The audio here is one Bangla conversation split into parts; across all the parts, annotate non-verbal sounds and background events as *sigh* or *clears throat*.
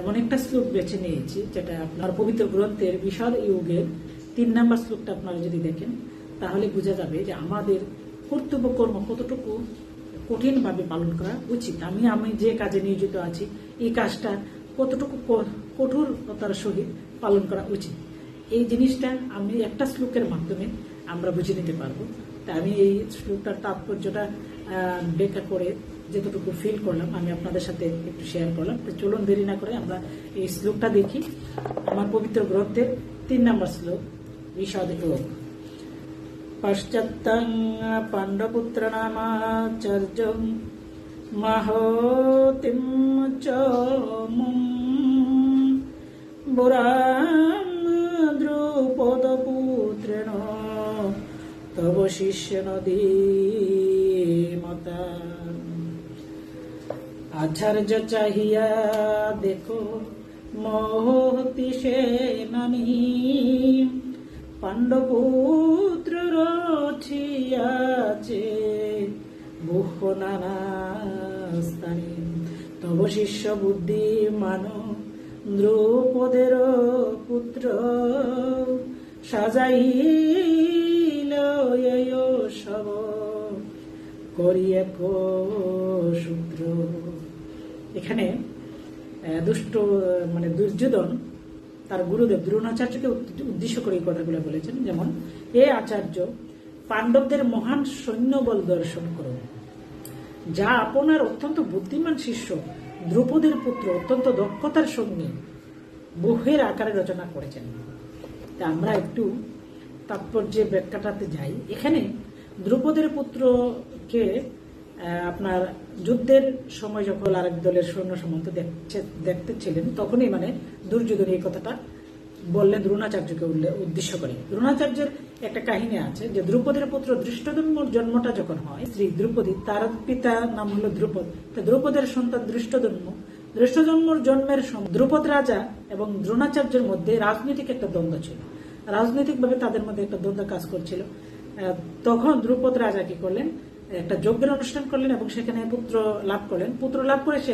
এমন একটা শ্লোক বেছে নিয়েছি, যেটা আপনার পবিত্র গ্রন্থের বিশাল ইউগের তিন নাম্বার শ্লোকটা আপনারা যদি দেখেন, তাহলে বোঝা যাবে যে আমাদের কর্তব্য কর্ম কতটুকু কঠিনভাবে পালন করা উচিত। আমি আমি যে কাজে নিয়োজিত আছি, এই কাজটা কতটুকু কঠোরতার সহিত পালন করা উচিত। এই জিনিসটা আমি একটা শ্লোকের মাধ্যমে আমরা বুঝে নিতে পারব। তা আমি এই শ্লোকটার তাৎপর্যটা ব্যাখ্যা করে যতটুকু ফিল করলাম, আমি আপনাদের সাথে একটু শেয়ার করলাম। তো চলুন দেরি না করে আমরা এই শ্লোকটা দেখি। আমার পবিত্র গ্রন্থের তিন নম্বর শ্লোক বিষাদ যোগ পশ্চাত্তং পাণ্ডপুত্র নামাচার্য মহোতিম চ বুড়াম দ্রুপদপুত্রেণ তব শিষ্য নদী মতা। আচার্য চাহিয়া দেখো, মহতি সে নানি। পাণ্ডপুত্র রছিয়াছে বুহ নানা স্থানে তব শিষ্য বুদ্ধি মান দ্রৌপদের পুত্র সাজাইল সব করিয়ে সূত্র এখানে দুষ্ট মানে দুর্যোধন তার গুরুদেব দ্রোণাচার্যকে উদ- উদ্দেশ্য করে এই কথাগুলো বলেছেন। যেমন এ আচার্য, পাণ্ডবদের মহান সৈন্যবল দর্শন করুন যা আপনার অত্যন্ত বুদ্ধিমান শিষ্য দ্রৌপদীর পুত্র অত্যন্ত দক্ষতার সঙ্গে বুহের আকারে রচনা করেছেন। তা আমরা একটু তাৎপর্যের ব্যাখ্যাটাতে যাই। এখানে দ্রৌপদীর পুত্রকে আপনার যুদ্ধের সময় যখন আরেক দলের সৈন্য সামন্ত দেখতে ছিলেন তখনই মানে দুর্যোধন এই কথাটা বললেন দ্রোণাচার্যকে উদ্দেশ্য করে। দ্রোণাচার্যের একটা কাহিনী আছে যে দ্রৌপদীর পুত্র দৃষ্টদম্মর জন্মটা যখন হয়, শ্রী দ্রৌপদী, তার পিতা নাম হলো দ্রৌপদ। তা দ্রৌপদের সন্তান দৃষ্টদম্ম দৃষ্টজন্মর জন্মের দ্রৌপদ রাজা এবং দ্রোণাচার্যের মধ্যে রাজনৈতিক একটা দ্বন্দ্ব ছিল। রাজনৈতিকভাবে তাদের মধ্যে একটা দ্বন্দ্ব কাজ করছিল। তখন দ্রৌপদ রাজা কি করলেন? একটা যজ্ঞের অনুষ্ঠান করলেন এবং সেখানে পুত্র লাভ করলেন। পুত্র লাভ করে সে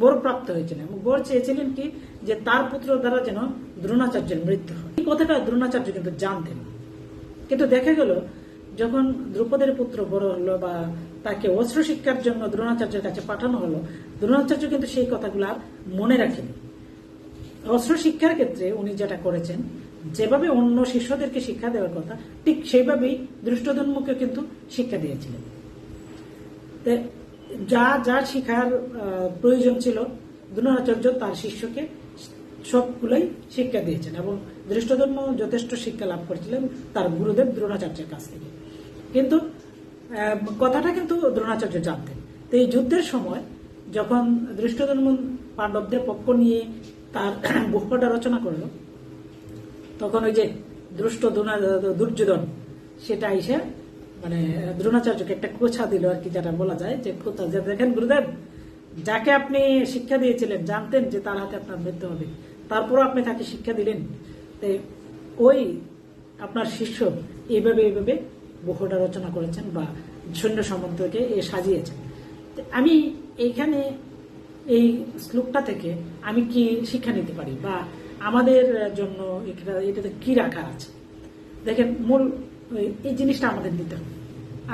বড় প্রাপ্ত হয়েছিলেন এবং বড় চেয়েছিলেন কি যে তার পুত্র দ্বারা যেন দ্রোণাচার্যের মৃত্যু হয়। এই কথাটা দ্রোণাচার্য কিন্তু জানতেন। কিন্তু দেখা গেল, যখন দ্রৌপদের পুত্র বড় হলো বা তাকে অস্ত্র শিক্ষার জন্য দ্রোণাচার্যের কাছে পাঠানো হলো, দ্রোণাচার্য কিন্তু সেই কথাগুলো আর মনে রাখেনি। অস্ত্র শিক্ষার ক্ষেত্রে উনি যেটা করেছেন, যেভাবে অন্য শিষ্যদেরকে শিক্ষা দেওয়ার কথা, ঠিক সেইভাবেই দৃষ্টধর্মকে কিন্তু শিক্ষা দিয়েছিলেন। যা যা শিখার প্রয়োজন ছিল, দ্রোণাচার্য তার শিষ্যকে সবগুলোই শিক্ষা দিয়েছেন এবং দৃষ্টধর্ম যথেষ্ট শিক্ষা লাভ করেছিলেন তার গুরুদেব দ্রোণাচার্যের কাছ থেকে। কিন্তু কথাটা কিন্তু দ্রোণাচার্য জানতেন। তো এই যুদ্ধের সময় যখন দৃষ্টধর্ম পাণ্ডবদের পক্ষ নিয়ে তার *clears throat* বুকটা রচনা করল, তখন ওই যে দুষ্ট দুর্যোধন, সেটা এসে মানে দ্রোণাচার্যকে একটা কোছা দিল আর কি, যেটা বলা যায়, যে কোথা যে দেখেন গুরুদেব, যাকে আপনি শিক্ষা দিয়েছিলেন, জানতেন যে তার হাতে আপনার মৃত্যু হবে, তারপরও আপনি তাকে শিক্ষা দিলেন ওই আপনার শিষ্য এইভাবে এইভাবে বহুটা রচনা করেছেন বা সৈন্য সম্বন্ধকে এ সাজিয়েছেন। আমি এইখানে এই শ্লোকটা থেকে আমি কি শিক্ষা নিতে পারি বা আমাদের জন্য এটা- এটাতে কি রাখা আছে? দেখেন মূল এই জিনিসটা আমাদের নিতে হবে।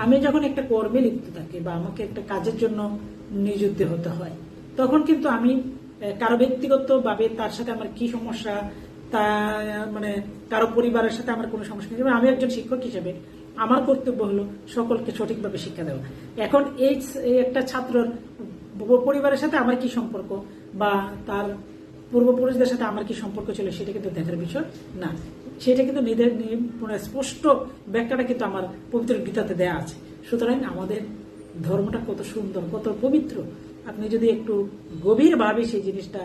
আমি যখন একটা কর্মে লিপ্ত থাকি বা আমাকে একটা কাজের জন্য নিযুক্ত হতে হয়, তখন কিন্তু আমি কারও ব্যক্তিগতভাবে তার সাথে আমার কি সমস্যা, তা মানে কারও পরিবারের সাথে আমার কোনো সমস্যা নেই। আমি একজন শিক্ষক হিসেবে, আমার কর্তব্য হলো সকলকে সঠিকভাবে শিক্ষা দেওয়া। এখন এই একটা ছাত্রর পরিবারের সাথে আমার কি সম্পর্ক বা তার পূর্বপুরুষদের সাথে আমার কি সম্পর্ক ছিল, সেটা কিন্তু দেখার বিষয় না। সেটা কিন্তু মানে স্পষ্ট ব্যাখ্যাটা কিন্তু আমার পবিত্র গীতাতে দেয়া আছে। সুতরাং আমাদের ধর্মটা কত সুন্দর, কত পবিত্র। আপনি যদি একটু গভীরভাবে সেই জিনিসটা,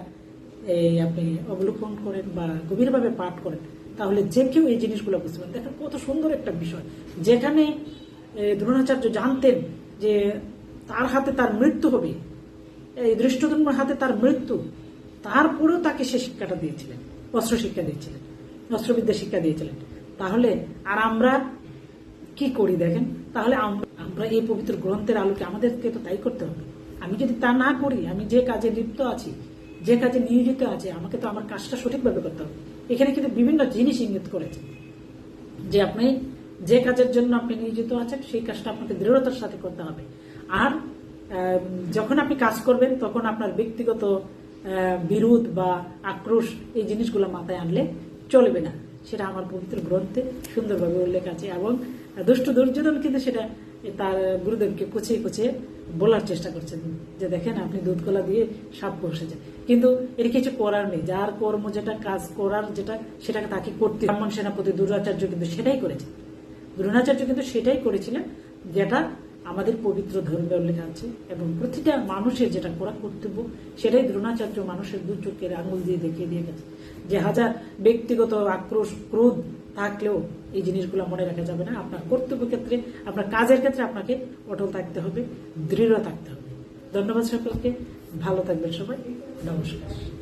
এই আপনি অবলোকন করেন বা গভীরভাবে পাঠ করেন, তাহলে যে কেউ এই জিনিসগুলো বুঝতে পারেন দেখেন কত সুন্দর একটা বিষয়। যেখানে দ্রোণাচার্য জানতেন যে তার হাতে তার মৃত্যু হবে, এই দৃষ্টজন্মের হাতে তার মৃত্যু, তারপরেও তাকে সে শিক্ষাটা দিয়েছিলেন অস্ত্র শিক্ষা দিয়েছিলেন। অস্ত্রবিদ্যা শিক্ষা দিয়েছিলেন। তাহলে আর আমরা কি করি দেখেন? তাহলে আমরা এই পবিত্র গ্রন্থের আলোকে আমাদেরকে তো তাই করতে হবে। আমি যদি তা না করি, আমি যে কাজে লিপ্ত আছি, যে কাজে নিয়োজিত আছে, আমাকে তো আমার কাজটা সঠিকভাবে করতে হবে। এখানে কিন্তু বিভিন্ন জিনিস ইঙ্গিত করেছে। যে আপনি যে কাজের জন্য আপনি নিয়োজিত আছেন, সেই কাজটা আপনাকে দৃঢ়তার সাথে করতে হবে। আর যখন আপনি কাজ করবেন, তখন আপনার ব্যক্তিগত বিরোধ বা আক্রোশ এই জিনিসগুলো মাথায় আনলে চলবে না। সেটা আমার পবিত্র গ্রন্থে সুন্দরভাবে উল্লেখ আছে এবং দুষ্ট দুর্যোধন কিন্তু সেটা তার গুরুদেবকে কুচিয়ে কুচিয়ে বলার চেষ্টা করছেন যে দেখেন আপনি দুধ কলা দিয়ে সাপ বসেছেন কিন্তু এর কিছু করার নেই। যার কর্ম যেটা, কাজ করার যেটা, সেটাকে তাকে করতে ব্রাহ্মণ সেনাপতি দুরাচার্য কিন্তু সেটাই করেছে। দ্রোণাচার্য কিন্তু সেটাই করেছিলেন যেটা আমাদের পবিত্র ধর্মে উল্লেখ আছে এবং প্রতিটা মানুষের যেটা করা কর্তব্য, সেটাই দ্রোণাচার্য মানুষের দু চোখের আঙুল দিয়ে দেখিয়ে দিয়ে গেছে। যে হাজার ব্যক্তিগত আক্রোশ, ক্রোধ থাকলেও এই জিনিসগুলো মনে রাখা যাবে না। আপনার কর্তব্য ক্ষেত্রে, আপনার কাজের ক্ষেত্রে আপনাকে অটল থাকতে হবে, দৃঢ় থাকতে হবে। ধন্যবাদ সকলকে। ভালো থাকবেন সবাই। নমস্কার।